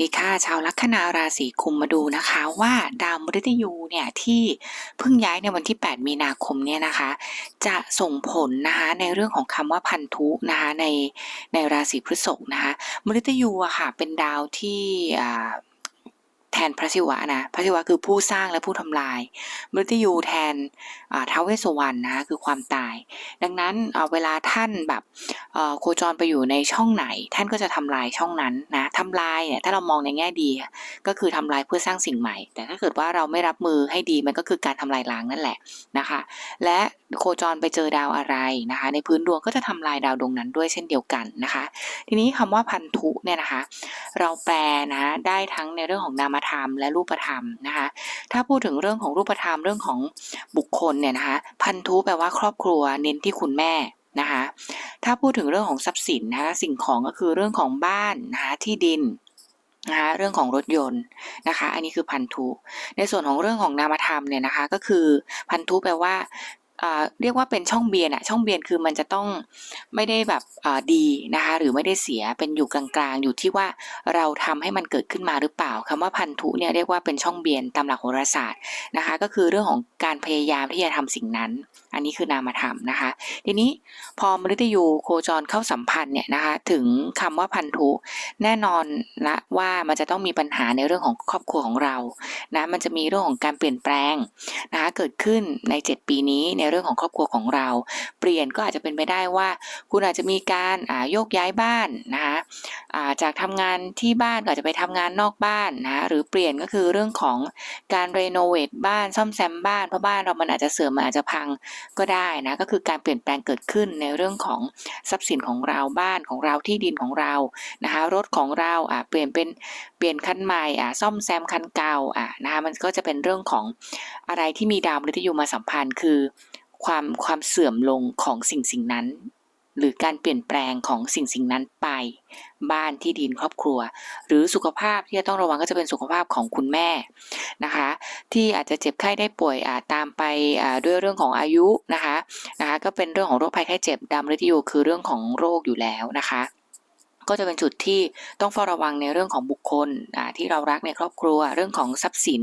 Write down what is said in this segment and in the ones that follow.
ดีค่ะชาวลัคนาราศีกุมมาดูนะคะว่าดาวมฤตยูเนี่ยที่เพิ่งย้ายในวันที่ 8 มีนาคมเนี่ยนะคะ จะส่งผลนะคะในเรื่องของคำว่าพันธุนะคะในในราศีพฤษภนะคะมฤตยูอะค่ะเป็นดาวที่อ่า แทนพระศิวะนะพระศิวะคือผู้สร้างและผู้ทำลายมฤตยูแทนอ่าท้าวเวสสวรรณนะคะคือความตาย ดังนั้นเเวลาท่านแบบโคจรไปอยู่ในช่องไหน ท่านก็จะทำลายช่องนั้นนะทำลายเนี่ยถ้าเรามองในแง่ดี ก็คือทำลายเพื่อสร้างสิ่งใหม่ แต่ถ้าเกิดว่าเราไม่รับมือให้ดีมันก็คือการทำลายล้างนั่นแหละนะคะ และโคจรไปเจอดาวอะไรนะคะ ในพื้นดวงก็จะทำลายดาวดวงนั้นด้วยเช่นเดียวกันนะคะ ทีนี้คำว่าพันธุเนี่ยนะคะ เราแปลนะได้ทั้งในเรื่องของนามธรรมและรูปธรรมนะคะ ถ้าพูดถึงเรื่องของรูปธรรมเรื่องของบุคคลเนี่ยนะคะพันธุแปลว่าครอบครัวเน้นที่คุณแม่นะคะถ้าพูดถึงเรื่องของทรัพย์สินนะคะสิ่งของก็คือเรื่องของบ้านนะคะที่ดินนะคะเรื่องของรถยนต์นะคะ อันนี้คือพันธุ ในส่วนของเรื่องของนามธรรมเนี่ยนะคะ ก็คือพันธุแปลว่าอ่า เรียกว่าเป็นช่องเบียนอะช่องเบียนคือมันจะต้องไม่ได้แบบดีนะคะหรือไม่ได้เสียเป็นอยู่กลางๆ อยู่ที่ว่าเราทำให้มันเกิดขึ้นมาหรือเปล่าคำว่าพันธุเนี่ยเรียกว่าเป็นช่องเบียนตามหลักโหราศาสตร์นะคะก็คือเรื่องของการพยายามที่จะทำสิ่งนั้น อันนี้คือนามธรรมนะคะ ทีนี้พอมฤตยูโคจรเข้าสัมพันธ์เนี่ยนะคะถึงคำว่าพันธุ แน่นอนละว่ามันจะต้องมีปัญหาในเรื่องของครอบครัวของเรานะมันจะมีเรื่องของการเปลี่ยนแปลงนะคะเกิดขึ้นใน 7 ปีนี้ในเรื่องของครอบครัวของเรา เปลี่ยนก็อาจจะเป็นไปได้ว่า คุณอาจจะมีการโยกย้ายบ้านนะคะจากทำงานที่บ้านก็อาจจะไปทำงานนอกบ้านนะหรือเปลี่ยนก็คือเรื่องของการรีโนเวทบ้านซ่อมแซมบ้านเพราะบ้านเรามันอาจจะเสื่อมมันอาจจะพังก็ได้นะก็คือการเปลี่ยนแปลงเกิดขึ้นในเรื่องของทรัพย์สินของเราบ้านของเราที่ดินของเรานะคะรถของเราอะเปลี่ยนเป็นเปลี่ยนคันใหม่อะซ่อมแซมคันเก่าอะนะคะมันก็จะเป็นเรื่องของอะไรที่มีดาวมฤตยูมาสัมพันธ์คือ ความความเสื่อมลงของสิ่งสิ่งนั้น หรือการเปลี่ยนแปลงของสิ่งสิ่งนั้นไป บ้านที่ดินครอบครัว หรือสุขภาพที่จะต้องระวังก็จะเป็นสุขภาพของคุณแม่นะคะ ที่อาจจะเจ็บไข้ได้ป่วยตามไปด้วยเรื่องของอายุนะคะนะคะ ก็เป็นเรื่องของโรคภัยไข้เจ็บดำฤทธิยูคือเรื่องของโรคอยู่แล้วนะคะ ก็จะเป็นจุดที่ต้องเฝ้าระวังในเรื่องของบุคคลอ่าที่เรารักในครอบครัว เรื่องของทรัพย์สิน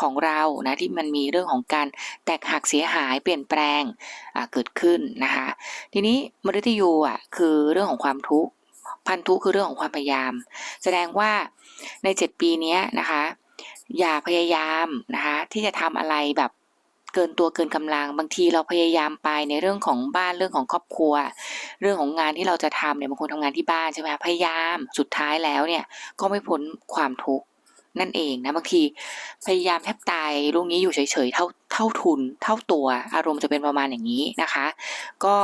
ของเรานะที่มันมีเรื่องของการแตกหักเสียหายเปลี่ยนแปลงเกิดขึ้นนะคะทีนี้มฤตยูอะคือเรื่องของความทุกข์พันธุคือเรื่องของความพยายาม แสดงว่าใน 7 ปีนี้นะคะ อย่าพยายามนะคะที่จะทำอะไรแบบ เกินตัวเกินกำลัง บางทีเราพยายามไปในเรื่องของบ้านเรื่องของครอบครัว เรื่องของงานที่เราจะทำเนี่ยบางคนทำงานที่บ้านใช่ไหมพยายามสุดท้ายแล้วเนี่ยก็ไม่พ้นความทุกข์นั่นเองนะบางทีพยายามแทบตายลูกนี้อยู่เฉยๆเท่าเท่าทุน เท่าตัว อารมณ์จะเป็นประมาณอย่างนี้นะคะ ก็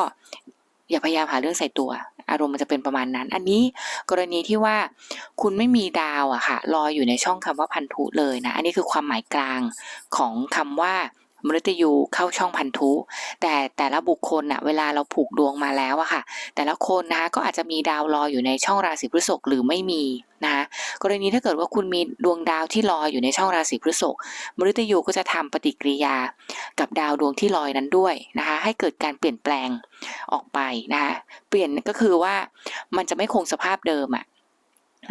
อย่าพยายามหาเรื่องใส่ตัว อารมณ์มันจะเป็นประมาณนั้น อันนี้กรณีที่ว่าคุณไม่มีดาวอะค่ะลอยอยู่ในช่องคำว่าพันธุเลยนะ อันนี้คือความหมายกลางของคำว่า มฤตยูเข้าช่องพันธุ แต่แต่ละบุคคลน่ะเวลาเราผูกดวงมาแล้วอะค่ะ แต่ละคนนะคะก็อาจจะมีดาวลอยอยู่ในช่องราศีพฤษภหรือไม่มีนะคะกรณีถ้าเกิดว่าคุณมีดวงดาวที่ลอยอยู่ในช่องราศีพฤษภมฤตยูก็จะทำปฏิกิริยากับดาวดวงที่ลอยนั้นด้วยนะคะ ให้เกิดการเปลี่ยนแปลงออกไปนะคะเปลี่ยนก็คือว่ามันจะไม่คงสภาพเดิมอะ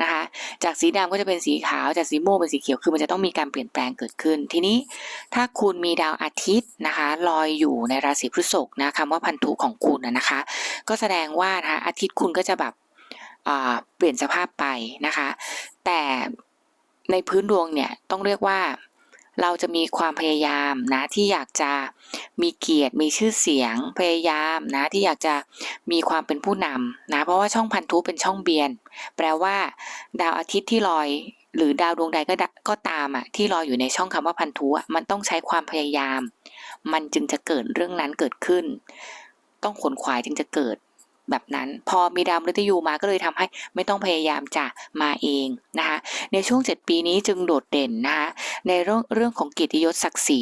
นะคะ จากสีดำก็จะเป็นสีขาว จากสีม่วงเป็นสีเขียว คือมันจะต้องมีการเปลี่ยนแปลงเกิดขึ้น ทีนี้ถ้าคุณมีดาวอาทิตย์นะคะลอยอยู่ในราศีพฤษภนะคำว่าพันธุของคุณนะนะคะ ก็แสดงว่านะคะอาทิตย์คุณก็จะแบบเปลี่ยนสภาพไปนะคะ แต่ในพื้นดวงเนี่ยต้องเรียกว่า เราจะมีความพยายามนะที่อยากจะมีเกียรติมีชื่อเสียง พยายามนะที่อยากจะมีความเป็นผู้นำนะเพราะว่าช่องพันธุเป็นช่องเบียน แปลว่า ดาวอาทิตย์ที่ลอย หรือดาวดวงใดก็ก็ตามอะที่ลอยอยู่ในช่องคำว่าพันธุอะมันต้องใช้ความพยายาม มันจึงจะเกิดเรื่องนั้นเกิดขึ้น ต้องขนขวายจึงจะเกิด แบบนั้น พอมีดาวมฤตยูมาก็เลยทำให้ไม่ต้องพยายามจะมาเองนะคะในช่วง 7 ปีนี้จึงโดดเด่นนะคะในเรื่องเรื่องของกียรติยศศักดิ์ศรี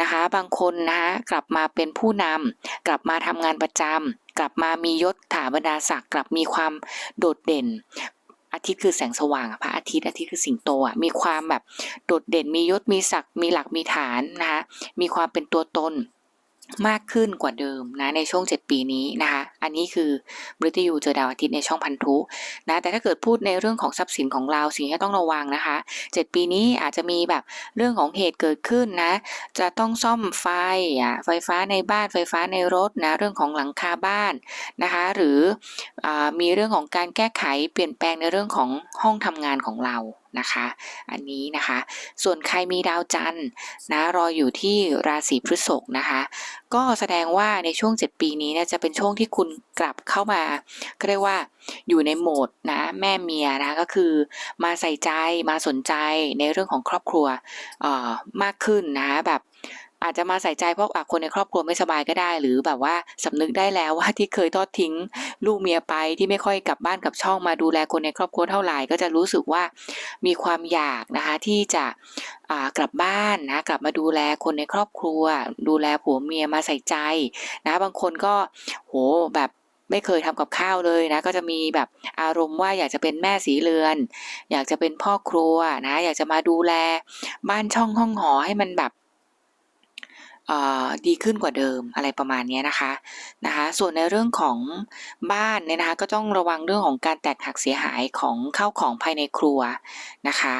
นะคะบางคนนะคะกลับมาเป็นผู้นำกลับมาทำงานประจำกลับมามียศถาบรรดาศักดิ์กลับมีความโดดเด่นอาทิตย์คือแสงสว่างพระอาทิตย์อาทิตย์คือสิงโตอะมีความแบบโดดเด่นมียศมีศักดิ์มีหลักมีฐานนะคะมีความเป็นตัวตน มากขึ้นกว่าเดิมนะในช่วง 7 ปีนี้นะคะ อันนี้คือมฤตยูเจอดาวอาทิตย์ในช่องพันธุนะแต่ถ้าเกิดพูดในเรื่องของทรัพย์สินของเราสิ่งที่ต้องระวังนะคะ 7 ปีนี้อาจจะมีแบบเรื่องของเหตุเกิดขึ้นนะ จะต้องซ่อมไฟอะไฟฟ้าในบ้านไฟฟ้าในรถนะเรื่องของหลังคาบ้านนะคะ หรืออมีเรื่องของการแก้ไขเปลี่ยนแปลงในเรื่องของห้องทำงานของเรา นะคะ อันนี้นะคะ ส่วนใครมีดาวจันทร์นะรออยู่ที่ราศีพฤษภนะคะ ก็แสดงว่าในช่วง 7 ปีนี้เนี่ยจะเป็นช่วงที่คุณกลับเข้ามาก็เรียกว่าอยู่ในโหมดนะแม่เมียนะก็คือมาใส่ใจมาสนใจในเรื่องของครอบครัวมากขึ้นนะแบบอาจจะมาใส่ใจเพราะคนในครอบครัวไม่สบายก็ได้ หรือแบบว่าสำนึกได้แล้วว่าที่เคยทอดทิ้ง ลูกเมียไปที่ไม่ค่อยกลับบ้านกลับช่องมาดูแลคนในครอบครัวเท่าไหร่ก็จะรู้สึกว่ามีความอยากนะคะที่จะกลับบ้านนะกลับมาดูแลคนในครอบครัว ดูแลผัวเมียมาใส่ใจนะบางคนก็โหแบบไม่เคยทำกับข้าวเลยนะ ก็จะมีแบบอารมณ์ว่าอยากจะเป็นแม่สีเรือน อยากจะเป็นพ่อครัวนะ อยากจะมาดูแลบ้านช่องห้องหอให้มันแบบดีขึ้นกว่าเดิมอะไรประมาณนี้นะคะนะคะ ส่วนในเรื่องของบ้านเนี่ยนะคะ ก็ต้องระวังเรื่องของการแตกหักเสียหายของข้าวของภายในครัวนะคะ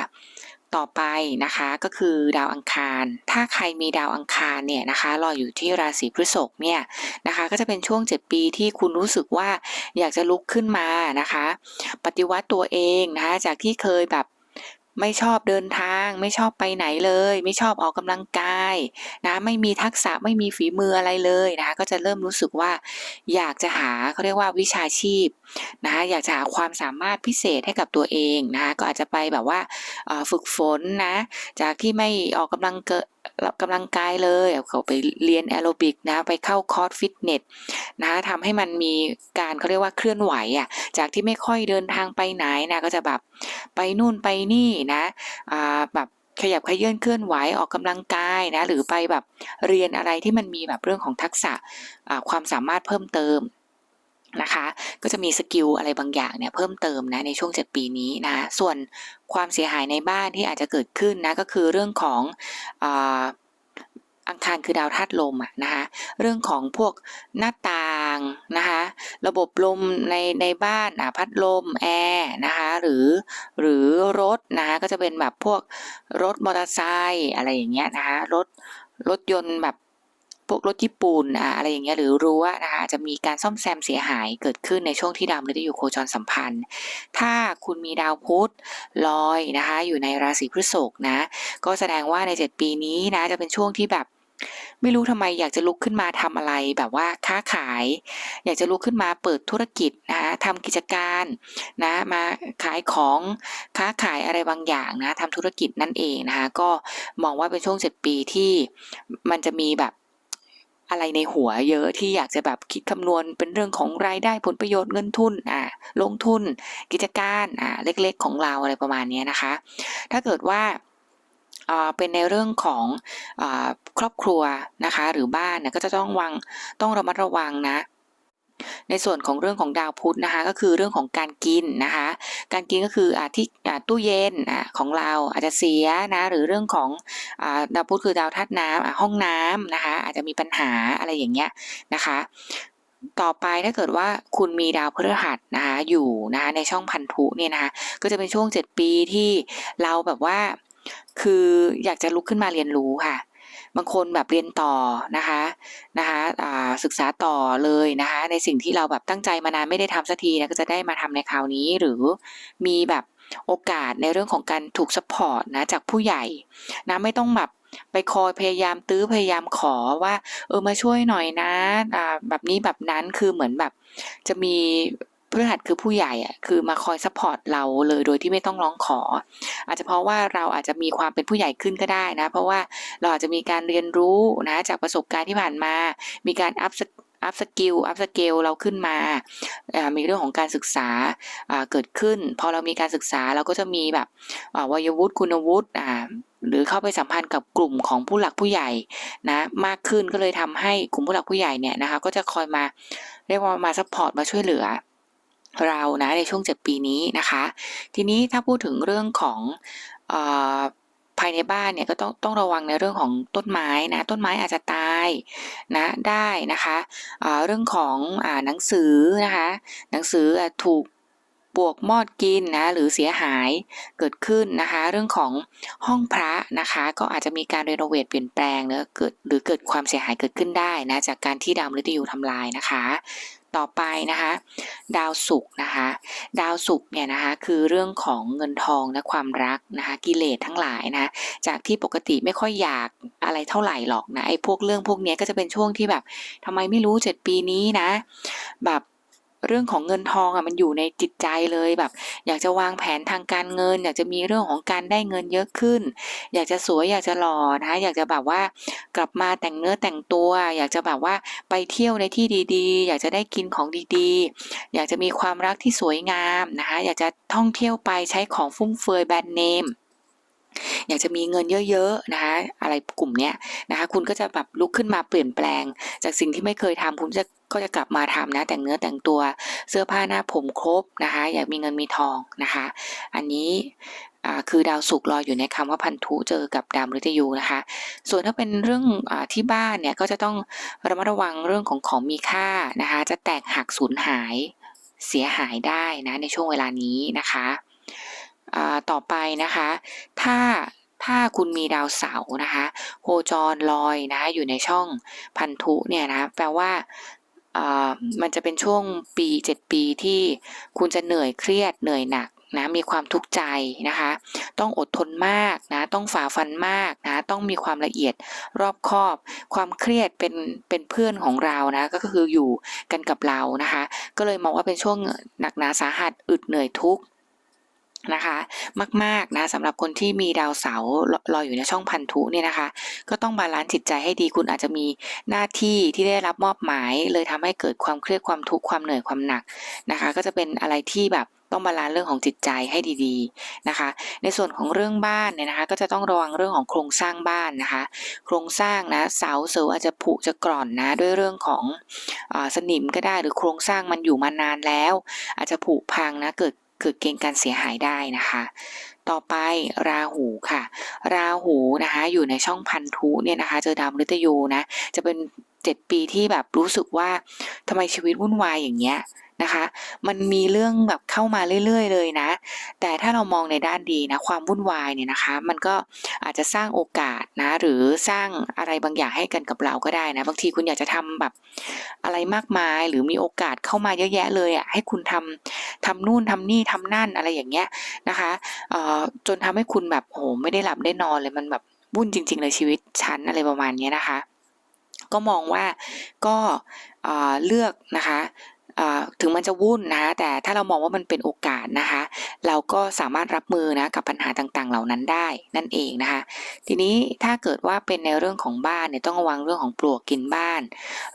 ต่อไปนะคะก็คือดาวอังคาร ถ้าใครมีดาวอังคารเนี่ยนะคะรออยู่ที่ราศีพฤษภเนี่ยนะคะก็จะเป็นช่วง 7 ปีที่คุณรู้สึกว่าอยากจะลุกขึ้นมานะคะ ปฏิวัติตัวเองนะคะจากที่เคยแบบ ไม่ชอบเดินทาง ไม่ชอบไปไหนเลย ไม่ชอบออกกำลังกายนะไม่มีทักษะไม่มีฝีมืออะไรเลยนะคะก็จะเริ่มรู้สึกว่าอยากจะหาเขาเรียกว่าวิชาชีพนะคะอยากจะหาความสามารถพิเศษให้กับตัวเองนะคะก็อาจจะไปแบบว่าฝึกฝนนะจากที่ไม่ออกกำลังเกะ กำลังกายเลยเขาไปเรียนแอโรบิกนะไปเข้าคอร์สฟิตเนสนะทำให้มันมีการเขาเรียกว่าเคลื่อนไหวอะจากที่ไม่ค่อยเดินทางไปไหนนะก็จะแบบไปนู่นไปนี่นะอ่าแบบขยับขยื่นเคลื่อนไหวออกกำลังกายนะหรือไปแบบเรียนอะไรที่มันมีแบบเรื่องของทักษะความสามารถเพิ่มเติม นะคะ ก็จะมีสกิลอะไรบางอย่างเนี่ยเพิ่มเติมนะในช่วง 7 ปีนี้นะส่วนความเสียหายในบ้านที่อาจจะเกิดขึ้นนะก็คือเรื่องของอ,อังคารคือดาวธาตุลมอะนะคะเรื่องของพวกหน้าต่างนะคะระบบลมในในบ้านอะพัดลมแอร์นะคะหรือหรือรถนะคะก็จะเป็นแบบพวกรถมอเตอร์ไซค์อะไรอย่างเงี้ยนะคะรถรถยนต์แบบ พวกรถญี่ปุ่นอะไรอย่างเงี้ยหรือรั้วนะคะจะมีการซ่อมแซมเสียหายเกิดขึ้นในช่วงที่ดาวมฤตยูโคจรสัมพันธ์ ถ้าคุณมีดาวพุธลอยนะคะอยู่ในราศีพฤษภนะ ก็แสดงว่าใน 7 ปีนี้นะจะเป็นช่วงที่แบบไม่รู้ทำไมอยากจะลุกขึ้นมาทำอะไรแบบว่าค้าขาย อยากจะลุกขึ้นมาเปิดธุรกิจนะคะทำกิจการนะมาขายของค้าขายอะไรบางอย่างนะทำธุรกิจนั่นเองนะคะก็มองว่าเป็นช่วง7ปีที่มันจะมีแบบ อะไรในหัวเยอะที่อยากจะแบบคิดคำนวณเป็นเรื่องของรายได้ผลประโยชน์เงินทุนอ่าลงทุน กิจการอ่าเล็กๆ ของเราอะไรประมาณนี้นะคะ ถ้าเกิดว่าอ่าเป็นในเรื่องของอาครอบครัวนะคะ หรือบ้านเนี่ยก็จะต้องวางต้องระมัดระวังนะ ในส่วนของเรื่องของดาวพุธนะคะ ก็คือเรื่องของการกินนะคะ การกินก็คืออาที่ตู้เย็นอของเราอาจจะเสียนะหรือเรื่องของอาดาวพุธคือดาวธาตุน้ำอ่าห้องน้ำนะคะ อาจจะมีปัญหาอะไรอย่างเงี้ยนะคะต่อไปถ้าเกิดว่าคุณมีดาวพฤหัสนะคะอยู่นะคะในช่องพันธุเนี่ยนะคะก็จะเป็นช่วง 7 ปีที่เราแบบว่า คืออยากจะลุกขึ้นมาเรียนรู้ค่ะ บางคนแบบเรียนต่อนะคะนะคะศึกษาต่อเลยนะคะในสิ่งที่เราแบบตั้งใจมานานไม่ได้ทำสักทีนะก็จะได้มาทำในคราวนี้หรือมีแบบโอกาสในเรื่องของการถูกสปอร์ตนะจากผู้ใหญ่นะไม่ต้องแบบไปคอยพยายามตื้อพยายามขอว่า เออมาช่วยหน่อยนะอ่าแบบนี้แบบนั้นคือเหมือนแบบจะมี พฤหัสคือผู้ใหญ่อะคือมาคอยซัพพอร์ตเราเลยโดยที่ไม่ต้องร้องขอ อาจจะเพราะว่าเราอาจจะมีความเป็นผู้ใหญ่ขึ้นก็ได้นะ เพราะว่าเราอาจจะมีการเรียนรู้นะจากประสบการณ์ที่ผ่านมา มีการอัพอัพสกิลอัพสเกลเราขึ้นมา มีเรื่องของการศึกษาเกิดขึ้น พอเรามีการศึกษาเราก็จะมีแบบวัยวุฒิคุณวุฒิหรือเข้าไปสัมพันธ์กับกลุ่มของผู้หลักผู้ใหญ่นะมากขึ้นก็เลยทำให้กลุ่มผู้หลักผู้ใหญ่เนี่ยนะคะก็จะคอยมาเรียกว่ามาซัพพอร์ตมาช่วยเหลือ เรานะในช่วง 7 ปีนี้นะคะ ทีนี้ถ้าพูดถึงเรื่องของภายในบ้านเนี่ยก็ต้องต้องระวังในเรื่องของต้นไม้นะต้นไม้อาจจะตายนะได้นะคะอ่าเรื่องของอหนังสือนะคะหนังสืออถูกปวกมอดกินนะหรือเสียหายเกิดขึ้นนะคะ เรื่องของห้องพระนะคะ ก็อาจจะมีการรีโนเวทเปลี่ยนแปลงเนะเกิดหรือเกิดความเสียหายเกิดขึ้นได้นะจากการที่ดาวมฤตยูทำลายนะคะ ต่อไปนะคะ ดาวศุกร์นะคะ ดาวศุกร์เนี่ยนะคะคือเรื่องของเงินทองและความรักนะคะกิเลสทั้งหลายนะจากที่ปกติไม่ค่อยอยากอะไรเท่าไหร่หรอกนะไอ้พวกเรื่องพวกนี้ก็จะเป็นช่วงที่แบบทำไมไม่รู้เจ็ดปีนี้นะ แบบ เรื่องของเงินทองอะมันอยู่ในจิตใจเลยแบบ อยากจะวางแผนทางการเงิน อยากจะมีเรื่องของการได้เงินเยอะขึ้น อยากจะสวยอยากจะหล่อนะคะอยากจะแบบว่ากลับมาแต่งเนื้อแต่งตัว อยากจะแบบว่าไปเที่ยวในที่ดีๆ อยากจะได้กินของดีๆ อยากจะมีความรักที่สวยงามนะคะอยากจะท่องเที่ยวไปใช้ของฟุ่มเฟือยแบรนด์เนม อยากจะมีเงินเยอะๆนะคะ อะไรกลุ่มเนี้ยนะคะ คุณก็จะแบบลุกขึ้นมาเปลี่ยนแปลง จากสิ่งที่ไม่เคยทำคุณจะก็จะกลับมาทำนะ แต่งเนื้อแต่งตัวเสื้อผ้าหน้าผมครบนะคะ อยากมีเงินมีทองนะคะ อันนี้คือดาวศุกร์รออยู่ในคำว่าพันธุเจอกับดาวมฤตยูนะคะ ส่วนถ้าเป็นเรื่องอที่บ้านเนี่ยก็จะต้องระมัดระวังเรื่องของของมีค่านะคะ จะแตกหักสูญหายเสียหายได้นะในช่วงเวลานี้นะคะ ต่อไปนะคะ ถ้าถ้าคุณมีดาวเสาร์นะคะโคจรลอยนะคะอยู่ในช่องพันธุเนี่ยนะแปลว่ามันจะเป็นช่วงปี 7 ปีที่คุณจะเหนื่อยเครียดเหนื่อยหนักนะมีความทุกข์ใจนะคะ ต้องอดทนมากนะต้องฝ่าฟันมากนะต้องมีความละเอียดรอบคอบ ความเครียดเป็นเป็นเพื่อนของเรานะก็คืออยู่กันกับเรานะคะ ก็เลยมองว่าเป็นช่วงหนักหนาสาหัสอึดเหนื่อยทุกข์ นะคะ มากๆนะสำหรับคนที่มีดาวเสาร์รอยู่ในช่องพันธุเนี่ยนะคะ ก็ต้องบาลานซ์จิตใจให้ดีคุณอาจจะมีหน้าที่ที่ได้รับมอบหมาย เลยทำให้เกิดความเครียดความทุกข์ความเหนื่อยความหนักนะคะ ก็จะเป็นอะไรที่แบบต้องบาลานซ์เรื่องของจิตใจให้ดีๆนะคะ ในส่วนของเรื่องบ้านเนี่ยนะคะ ก็จะต้องระวังเรื่องของโครงสร้างบ้านนะคะ โครงสร้างนะเสาเสือาจจะผุจะกร่อนนะด้วยเรื่องของอาสนิมก็ได้หรือโครงสร้างมันอยู่มานานแล้ว อาจจะผุพังนะเกิด เกิดเกณฑ์การเสียหายได้นะคะ ต่อไปราหูค่ะ ราหูนะคะ อยู่ในช่องพันธุเนี่ยนะคะ เจอดาวมฤตยูนะ จะเป็นเจ็ดปีที่แบบรู้สึกว่าทำไมชีวิตวุ่นวายอย่างเงี้ย นะคะ มันมีเรื่องแบบเข้ามาเรื่อย ๆ เลยนะ แต่ถ้าเรามองในด้านดีนะ ความวุ่นวายเนี่ยนะคะ มันก็อาจจะสร้างโอกาสนะ หรือสร้างอะไรบางอย่างให้กันกับเราก็ได้นะ บางทีคุณอยากจะทำแบบอะไรมากมาย หรือมีโอกาสเข้ามาเยอะแยะเลยอะ ให้คุณทำทำนู่นทำนี่ทำนั่นอะไรอย่างเงี้ยนะคะเอ่อจนทำให้คุณแบบโอ้ไม่ได้หลับได้นอนเลย มันแบบวุ่นจริง ๆ เลยชีวิตฉันอะไรประมาณนี้นะคะ ก็มองว่าก็เลือกนะคะ ถึงมันจะวุ่นนะแต่ถ้าเรามองว่ามันเป็นโอกาสนะคะ เราก็สามารถรับมือนะกับปัญหาต่างๆ เหล่านั้นได้นั่นเองนะคะ ทีนี้ถ้าเกิดว่าเป็นในเรื่องของบ้านเนี่ยต้องระวังเรื่องของปลวกกินบ้าน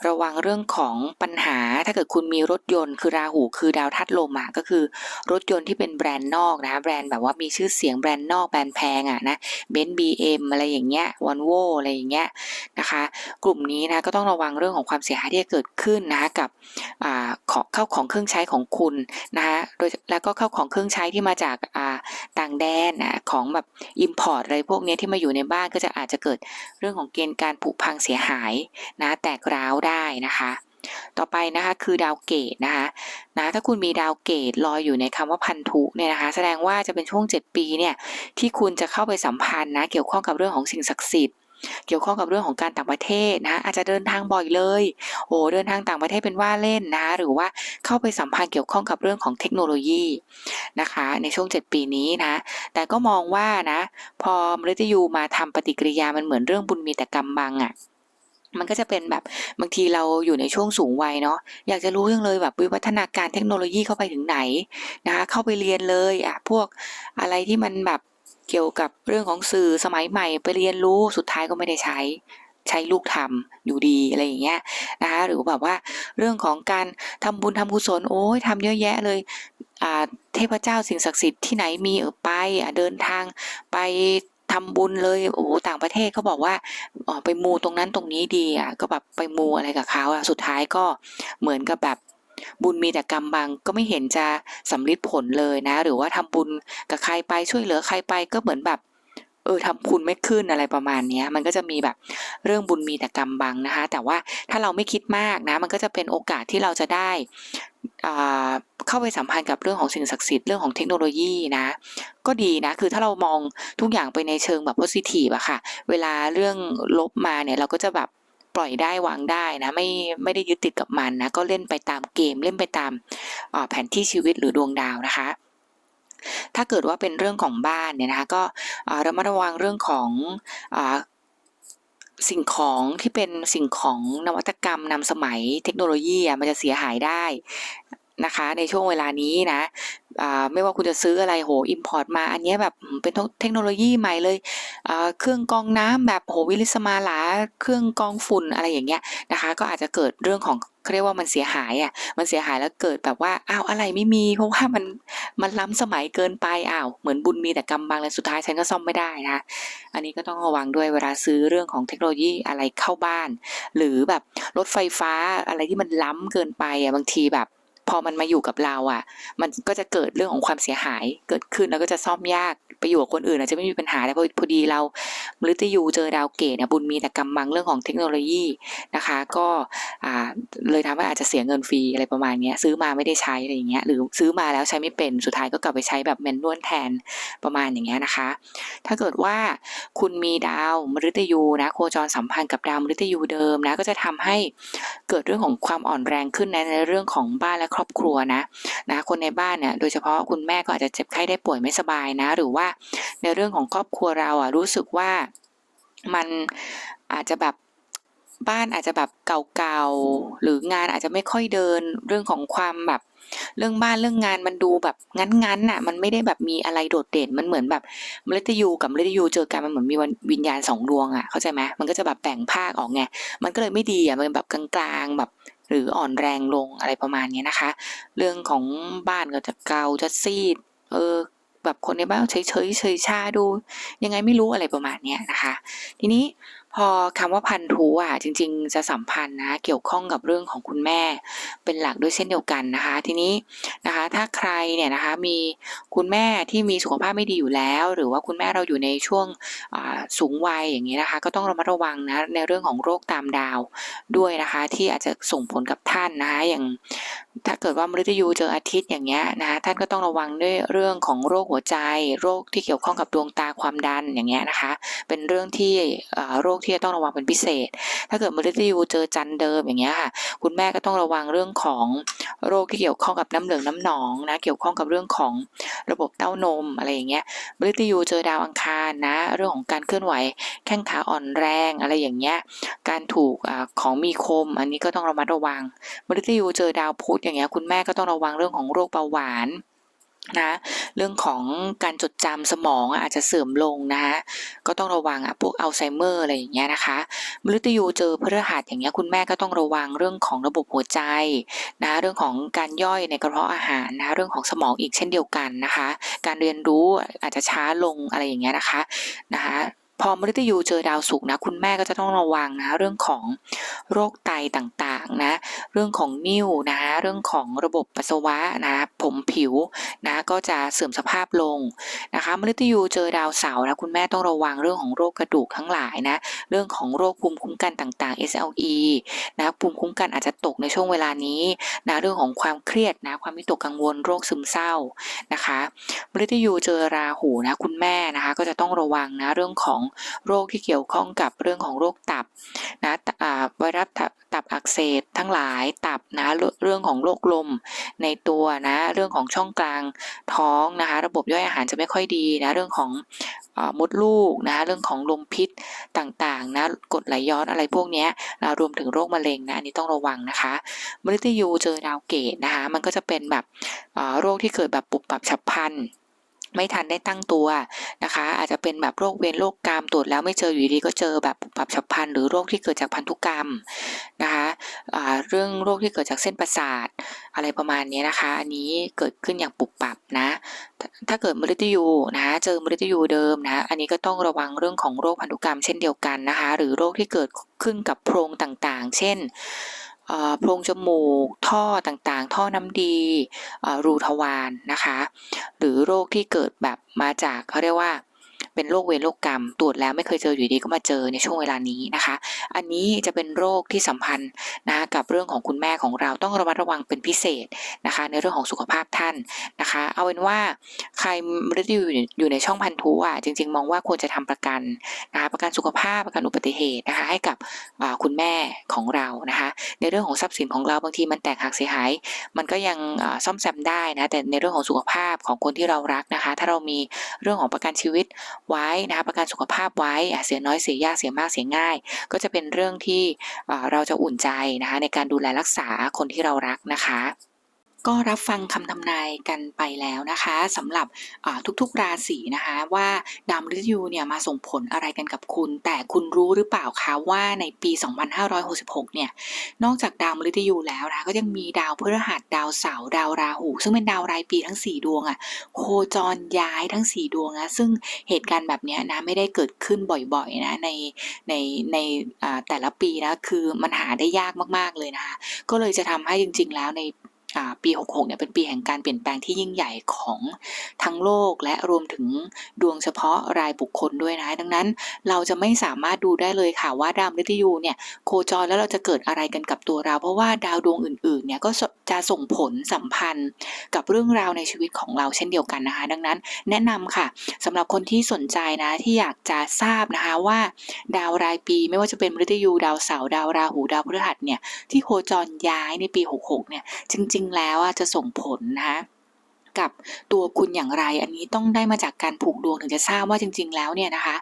ระวังเรื่องของปัญหาถ้าเกิดคุณมีรถยนต์คือราหูคือดาวทัดลมอะก็คือรถยนต์ที่เป็นแบรนด์นอกนะแบรนด์แบบว่ามีชื่อเสียงแบรนด์นอกแบรนด์แพงอะนะเบนซ์บีเอ็มอะไรอย่างเงี้ยวอลโวอะไรอย่างเงี้ยนะคะ กลุ่มนี้นะก็ต้องระวังเรื่องของความเสียหายที่จะเกิดขึ้นนะกับเข้าของเครื่องใช้ของคุณนะคะโดยแล้วก็เข้าของเครื่องใช้ที่มาจากต่างแดนนะของแบบ Import อะไรพวกนี้ที่มาอยู่ในบ้านก็จะอาจจะเกิดเรื่องของเกณฑ์การผุพังเสียหายนะแตกร้าวได้นะคะ ต่อไปนะคะคือดาวเกตนะคะนะถ้าคุณมีดาวเกตลอยอยู่ในคำว่าพันธุเนี่ยนะคะ แสดงว่าจะเป็นช่วง 7 ปีเนี่ยที่คุณจะเข้าไปสัมพันธ์นะเกี่ยวข้องกับเรื่องของสิ่งศักดิ์สิทธิ์ เกี่ยวข้องกับเรื่องของการต่างประเทศนะอาจจะเดินทางบ่อยเลยโอ้เดินทางต่างประเทศเป็นว่าเล่นนะหรือว่าเข้าไปสัมพันธ์เกี่ยวข้องกับเรื่องของเทคโนโลยีนะคะ ในช่วง 7 ปีนี้นะ แต่ก็มองว่านะพอมฤตยูมาทำปฏิกิริยามันเหมือนเรื่องบุญมีแต่กรรมบังอะ่ะมันก็จะเป็นแบบบางทีเราอยู่ในช่วงสูงวัยเนาะอยากจะรู้ยังเลยแบบวิวัฒนาการเทคโนโลยีเข้าไปถึงไหนนะคะเข้าไปเรียนเลยอะพวกอะไรที่มันแบบ เกี่ยวกับเรื่องของสื่อสมัยใหม่ไปเรียนรู้สุดท้ายก็ไม่ได้ใช้ ใช้ลูกทำอยู่ดีอะไรอย่างเงี้ยนะคะหรือแบบว่าเรื่องของการทำบุญทำกุศลโอ้ยทำเยอะแยะเลยอ่าเทพเจ้าสิ่งศักดิ์สิทธิ์ที่ไหนมีเออไปอเดินทางไปทำบุญเลยโอ้ต่างประเทศเขาบอกว่าออไปมูตรงนั้นตรงนี้ดีอะก็แบบไปมูอะไรกับเขาอะสุดท้ายก็เหมือนกับแบบ บุญมีแต่กรรมบางก็ไม่เห็นจะสำลิดผลเลยนะ หรือว่าทำบุญกับใครไปช่วยเหลือใครไปก็เหมือนแบบเออทำคุณไม่ขึ้นอะไรประมาณนี้มันก็จะมีแบบเรื่องบุญมีแต่กรรมบังนะคะ แต่ว่าถ้าเราไม่คิดมากนะ มันก็จะเป็นโอกาสที่เราจะได้อ่าเข้าไปสัมพันธ์กับเรื่องของสิ่งศักดิ์สิทธิ์เรื่องของเทคโนโลยีนะ ก็ดีนะ คือถ้าเรามองทุกอย่างไปในเชิงแบบ positive อะค่ะ เวลาเรื่องลบมาเนี่ยเราก็จะแบบ ล่อยได้วางได้นะไม่ไม่ได้ยึดติดกับมันนะก็เล่นไปตามเกมเล่นไปตามแผนที่ชีวิตหรือดวงดาวนะคะ ถ้าเกิดว่าเป็นเรื่องของบ้านเนี่ยนะคะก็ระมัดระวังเรื่องของอสิ่งของที่เป็นสิ่งของนวัตกรรมนำสมัยเทคโนโลยีมันจะเสียหายได้นะคะในช่วงเวลานี้นะ ไม่ว่าคุณจะซื้ออะไรโหอิมพอร์ตมา อันนี้แบบเป็นเทคโนโลยีใหม่เลยเครื่องกรองน้ำแบบโหวิลิสมาลาเครื่องกรองฝุ่นอะไรอย่างเงี้ยนะคะ ก็อาจจะเกิดเรื่องของเรียกว่ามันเสียหายอะมันเสียหายแล้วเกิดแบบว่าอ้าวอะไรไม่มีเพราะว่ามันมันล้ำสมัยเกินไปอ้าวเหมือนบุญมีแต่กำบังเลยสุดท้ายฉันก็ซ่อมไม่ได้นะอันนี้ก็ต้องระวังด้วยเวลาซื้อเรื่องของเทคโนโลยีอะไรเข้าบ้าน หรือแบบรถไฟฟ้าอะไรที่มันล้ำเกินไปอะบางทีแบบ พอมันมาอยู่กับเราอะ มันก็จะเกิดเรื่องของความเสียหายเกิดขึ้นแล้วก็จะซ่อมยากไปอยู่กับคนอื่นอาจจะไม่มีปัญหาแต่พอพอดีเรามฤตยูเจอดาวเกตเนี่ยบุญมีแต่กำบังเรื่องของเทคโนโลยีนะคะ ก็อ่าเลยทำให้อาจจะเสียเงินฟรีอะไรประมาณนี้ซื้อมาไม่ได้ใช้อะไรอย่างเงี้ยหรือซื้อมาแล้วใช้ไม่เป็นสุดท้ายก็กลับไปใช้แบบแมนนวลแทนประมาณอย่างเงี้ยนะคะ ถ้าเกิดว่าคุณมีดาวมฤตยูนะโคจรสัมพันธ์กับดาวมฤตยูเดิมนะก็จะทำให้เกิดเรื่องของความอ่อนแรงขึ้นในในเรื่องของบ้านและครอบครัวนะนะคนในบ้านเนี่ยโดยเฉพาะคุณแม่ก็อาจจะเจ็บไข้ได้ป่วยไม่สบายนะ หรือว่าในเรื่องของครอบครัวเราอะรู้สึกว่ามันอาจจะแบบบ้านอาจจะแบบเก่าๆหรืองานอาจจะไม่ค่อยเดินเรื่องของความแบบเรื่องบ้านเรื่องงานมันดูแบบงั้นๆน่ะ มันไม่ได้แบบมีอะไรโดดเด่นมันเหมือนแบบมฤตยูกับมฤตยูเจอกันมันเหมือนมีวิญญาณสองดวงอะเข้าใจไหมมันก็จะแบบแบ่งภาคออกไงมันก็เลยไม่ดีอะมันแบบกลางๆแบบ หรืออ่อนแรงลงอะไรประมาณนี้นะคะ เรื่องของบ้านก็จะเกาจะซีด เออแบบคนในบ้านเฉยเฉยเฉยชาดู ยังไงไม่รู้อะไรประมาณนี้นะคะ ทีนี้ พอคำว่าพันธุอะจริง ๆ จะสัมพันธ์นะเกี่ยวข้องกับเรื่องของคุณแม่เป็นหลักด้วยเช่นเดียวกันนะคะ ทีนี้นะคะถ้าใครเนี่ยนะคะมีคุณแม่ที่มีสุขภาพไม่ดีอยู่แล้ว หรือว่าคุณแม่เราอยู่ในช่วงสูงวัยอย่างนี้นะคะ ก็ต้องระมัดระวังนะในเรื่องของโรคตามดาวด้วยนะคะ ที่อาจจะส่งผลกับท่านนะคะอย่างถ้าเกิดว่ามฤตยูเจออาทิตย์อย่างเงี้ยนะคะท่านก็ต้องระวังด้วยเรื่องของโรคหัวใจ โรคที่เกี่ยวข้องกับดวงตาความดันอย่างเงี้ยนะคะ เป็นเรื่องที่โรคที่จะต้องระวังเป็นพิเศษ ถ้าเกิดมฤตยูเจอจันเดิมอย่างเงี้ยค่ะ คุณแม่ก็ต้องระวังเรื่องของโรคที่เกี่ยวข้องกับน้ำเหลืองน้ำหนองนะ เกี่ยวข้องกับเรื่องของระบบเต้านมอะไรอย่างเงี้ยมฤตยูเจอดาวอังคารนะ เรื่องของการเคลื่อนไหวแข้งขาอ่อนแรงอะไรอย่างเงี้ย การถูกอของมีคม อันนี้ก็ต้องระมัดระวังมฤตยูเจอดาวพุธอย่างเงี้ยคุณแม่ก็ต้องระวังเรื่องของโรคเบาหวาน นะเรื่องของการจดจำสมองอาจจะเสื่อมลงนะก็ต้องระวังอะพวกอัลไซเมอร์อะไรอย่างเงี้ยนะคะมฤตยูเจอพฤหัสอย่างเงี้ยคุณแม่ก็ต้องระวังเรื่องของระบบหัวใจนะเรื่องของการย่อยในกระเพาะอาหารนะเรื่องของสมองอีกเช่นเดียวกันนะคะ การเรียนรู้อาจจะช้าลงอะไรอย่างเงี้ยนะคะนะคะ พอมฤตยูเจอดาวศุกร์นะ คุณแม่ก็จะต้องระวังนะเรื่องของโรคไตต่างๆนะ เรื่องของนิ่วนะ เรื่องของระบบปัสสาวะนะ ผมผิวนะก็จะเสื่อมสภาพลงนะคะมฤตยูเจอดาวเสาร์นะคุณแม่ต้องระวังเรื่องของโรคกระดูกทั้งหลายนะ เรื่องของโรคภูมิคุ้มกันต่างๆ SLE นะภูมิคุ้มกันอาจจะตกในช่วงเวลานี้นะเรื่องของความเครียดนะ ความวิตกกังวลโรคซึมเศร้านะคะมฤตยูเจอราหูนะคุณแม่นะคะ ก็จะต้องระวังนะเรื่องของโรคที่เกี่ยวข้องกับเรื่องของโรคตับนะไวรัสตับอักเสบทั้งหลายตับนะเรื่องของโรคลมในตัวนะเรื่องของช่องกลางท้องนะคะระบบย่อยอาหารจะไม่ค่อยดีนะเรื่องของมดลูกนะเรื่องของลมพิษต่างๆนะกดไหลย้อนอะไรพวกนี้นะรวมถึงโรคมะเร็งนะอันนี้ต้องระวังนะคะมฤตยูเจอดาวเกตนะคะมันก็จะเป็นแบบโรคที่เกิดแบบปุบปับฉับพลัน ไม่ทันได้ตั้งตัวนะคะ อาจจะเป็นแบบโรคเวรโรคกรรมตรวจแล้วไม่เจออยู่ดีก็เจอแบบปุบปับฉับพลันหรือโรคที่เกิดจากพันธุกรรมนะคะะเรื่องโรคที่เกิดจากเส้นประสาท อะไรประมาณนี้นะคะ อันนี้เกิดขึ้นอย่างปุบปับนะ ถ้าเกิดมฤตยูนะเจอมฤตยูเดิมนะ อันนี้ก็ต้องระวังเรื่องของโรคพันธุกรรมเช่นเดียวกันนะคะ หรือโรคที่เกิดขึ้นกับโพรงต่างๆ เช่น โพรงจมูก ท่อต่างๆ ท่อน้ำดีรูทวารนนะคะ หรือโรคที่เกิดแบบมาจากเขาเรียกว่า เป็นโรคเวรโรคกรรม ตรวจแล้วไม่เคยเจออยู่ดีก็มาเจอในช่วงเวลานี้นะคะ อันนี้จะเป็นโรคที่สัมพันธ์นะคะกับเรื่องของคุณแม่ของเราต้องระมัดระวังเป็นพิเศษนะคะ ในเรื่องของสุขภาพท่านนะคะ เอาเป็นว่าใครไม่ได้อยู่อยู่ในช่องพันธุอะจริง ๆ มองว่าควรจะทำประกันนะคะประกันสุขภาพประกันอุบัติเหตุนะคะ ให้กับคุณแม่ของเรานะคะ ในเรื่องของทรัพย์สินของเราบางทีมันแตกหักเสียหาย มันก็ยังซ่อมแซมได้นะแต่ในเรื่องของสุขภาพของคนที่เรารักนะคะ ถ้าเรามีเรื่องของประกันชีวิตไว้นะคะประกันสุขภาพไว้เสียน้อยเสียยากเสียมากเสียง่าย ก็จะเป็นเรื่องที่เราจะอุ่นใจนะคะในการดูแลรักษาคนที่เรารักนะคะ ก็รับฟังคำทำนายกันไปแล้วนะคะสำหรับทุกๆราศีนะคะว่าดาวมฤตยูเนี่ยมาส่งผลอะไรกันกับคุณ แต่คุณรู้หรือเปล่าคะว่าในปี 2566 เนี่ยนอกจากดาวมฤตยูแล้วนะคะก็ยังมีดาวพฤหัสดาวเสาร์ดาวราหู ซึ่งเป็นดาวรายปีทั้ง 4 ดวงอะ่ะโคจรย้ายทั้ง 4 ดวงนะซึ่งเหตุการณ์แบบนี้นะไม่ได้เกิดขึ้นบ่อยๆนะในในในแต่ละปีนะคือมันหาได้ยากมากๆเลยนะคะก็เลยจะทำให้จริง ๆ แล้วใน ปี 66 เนี่ยเป็นปีแห่งการเปลี่ยนแปลงที่ยิ่งใหญ่ของทั้งโลกและรวมถึงดวงเฉพาะรายบุคคลด้วยนะ ดังนั้นเราจะไม่สามารถดูได้เลยค่ะว่าดาวมฤตยูเนี่ยโคจรแล้วเราจะเกิดอะไรกันกับตัวเรา เพราะว่าดาวดวงอื่นๆเนี่ยก็จะส่งผลสัมพันธ์กับเรื่องราวในชีวิตของเราเช่นเดียวกันนะคะ ดังนั้นแนะนำค่ะสำหรับคนที่สนใจนะที่อยากจะทราบนะคะว่า ดาวรายปีไม่ว่าจะเป็นมฤตยูดาวเสาร์ดาวราหูดาวพฤหัสเนี่ยที่โคจรย้ายในปี 66 เนี่ยจริงๆ แล้วจะส่งผลนะคะกับตัวคุณอย่างไร อันนี้ต้องได้มาจากการผูกดวงถึงจะทราบว่าจริง ๆ แล้วเนี่ยนะคะ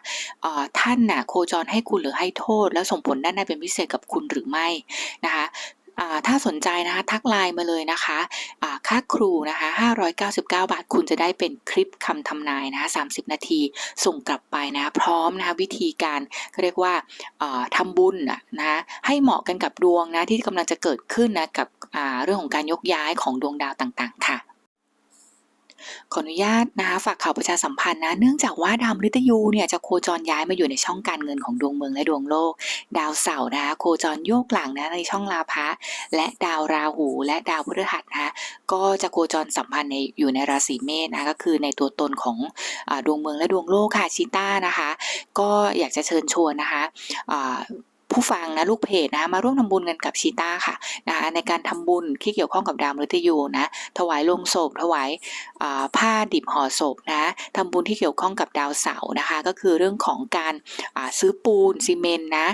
ท่านน่ะโคจรให้คุณหรือให้โทษ แล้วส่งผลด้านใดเป็นพิเศษกับคุณหรือไม่นะคะ ถ้าสนใจนะคะทักไลน์มาเลยนะคะค่าครูนะคะ599 บาท คุณจะได้เป็นคลิปคำทำนายนะคะ30 นาที ส่งกลับไปนะพร้อมนะคะวิธีการเรียกว่าทำบุญนะนะให้เหมาะกันกับดวงนะที่กำลังจะเกิดขึ้นนะกับเรื่องของการยกย้ายของดวงดาวต่างๆ ค่ะ ขออนุญาตนะคะฝากข่าวประชาสัมพันธ์นะ เนื่องจากว่าดาวมฤตยูเนี่ยจะโคจรย้ายมาอยู่ในช่องการเงินของดวงเมืองและดวงโลก ดาวเสาร์นะคะโคจรโยกหลังนะในช่องลาภะและดาวราหูและดาวพฤหัสนะคะก็จะโคจรสัมพันธ์ในอยู่ในราศีเมษนะก็คือในตัวตนของอดวงเมืองและดวงโลกค่ะชิต้านะคะ ก็อยากจะเชิญชวนนะคะ ผู้ฟังนะลูกเพจนะมาร่วมทำบุญกันกับชีตาค่ะนะคะในการทำบุญที่เกี่ยวข้องกับดาวมฤตยูนะถวายลงศพถวายผ้าดิบห่อศพนะทำบุญที่เกี่ยวข้องกับดาวเสาร์นะคะ ก็คือเรื่องของการซื้อปูนซีเมนต์นะ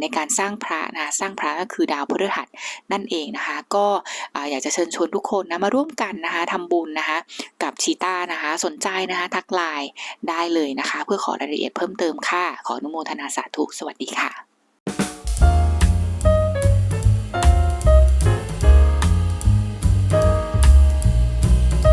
ในการสร้างพระนะสร้างพระก็คือดาวพฤหัสนั่นเองนะคะ ก็อยากจะเชิญชวนทุกคนนะมาร่วมกันนะคะทำบุญนะคะกับชีตานะคะ สนใจนะคะทักไลน์ได้เลยนะคะ เพื่อขอรายละเอียดเพิ่มเติมค่ะ ขออนุโมทนาสาธุสวัสดีค่ะ